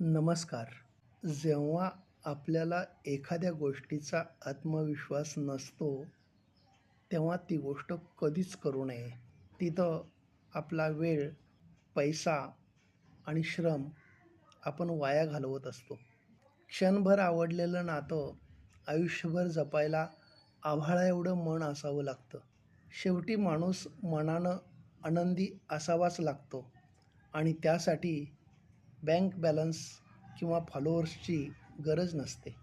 नमस्कार. जेव्हा आपल्याला एखाद्या गोष्टीचा आत्मविश्वास नसतो तेव्हा ती गोष्ट कधीच करू नये. तिथं आपला वेळ पैसा आणि श्रम आपण वाया घालवत असतो. क्षणभर आवडलेलं नातं आयुष्यभर जपायला आभाळा एवढं मन असावं लागतं. शेवटी माणूस मनानं आनंदी असावाच लागतो आणि त्यासाठी बँक बॅलन्स किंवा फॉलोअर्सची गरज नसते.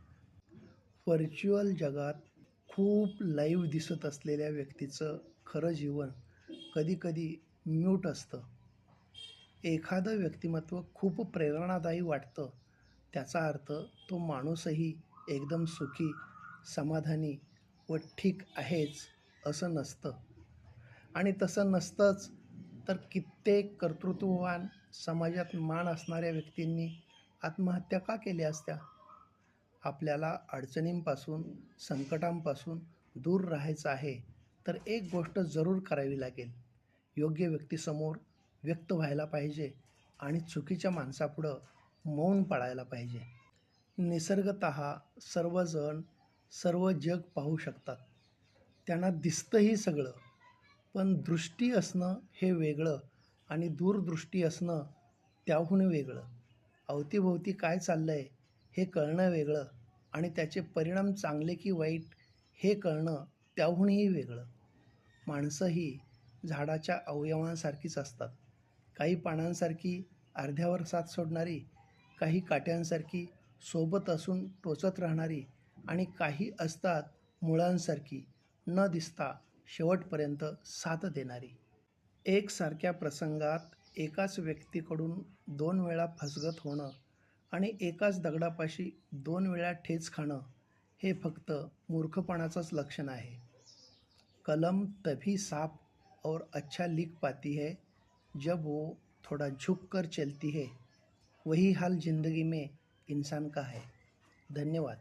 व्हर्च्युअल जगात खूप लाईव्ह दिसत असलेल्या व्यक्तीचं खरं जीवन कधीकधी म्यूट असतं. एखादं व्यक्तिमत्व खूप प्रेरणादायी वाटतं. त्याचा अर्थ तो माणूसही एकदम सुखी समाधानी व ठीक आहेच असं नसतं. आणि तसं नसतंच तर कित्येक कर्तृत्ववान समाजात मान असणाऱ्या व्यक्तींनी आत्महत्या का केल्या असत्या? आपल्याला अडचणींपासून संकटांपासून दूर राहायचं आहे तर एक गोष्ट जरूर करावी लागेल. योग्य व्यक्तीसमोर व्यक्त व्हायला पाहिजे आणि चुकीच्या माणसापुढं मौन पाळायला पाहिजे. निसर्गत सर्वजण सर्व जग पाहू शकतात. त्यांना दिसतंही सगळं. पण दृष्टी असणं हे वेगळं आणि दूरदृष्टी असणं त्याहून वेगळं. अवतीभोवती काय चाललं आहे हे कळणं वेगळं आणि त्याचे परिणाम चांगले की वाईट हे कळणं त्याहूनही वेगळं. माणसं ही झाडाच्या अवयवांसारखीच असतात. काही पानांसारखी अर्ध्यावर साथ सोडणारी काही काट्यांसारखी सोबत असून टोचत राहणारी आणि काही असतात मुळांसारखी न दिसता शेवटपर्यंत साथ देणारी. एकसारख्या प्रसंगात एकाच व्यक्तीकडून दोन वेळा फसगत होणं आणि एकाच दगडापाशी दोन वेळा ठेच खाणं हे फक्त मूर्खपणाचंच लक्षण आहे. कलम तभी साफ और अच्छा लिख पाती है जब वो थोड़ा झुक कर चलती है वही हाल जिंदगी में इंसान का है. धन्यवाद.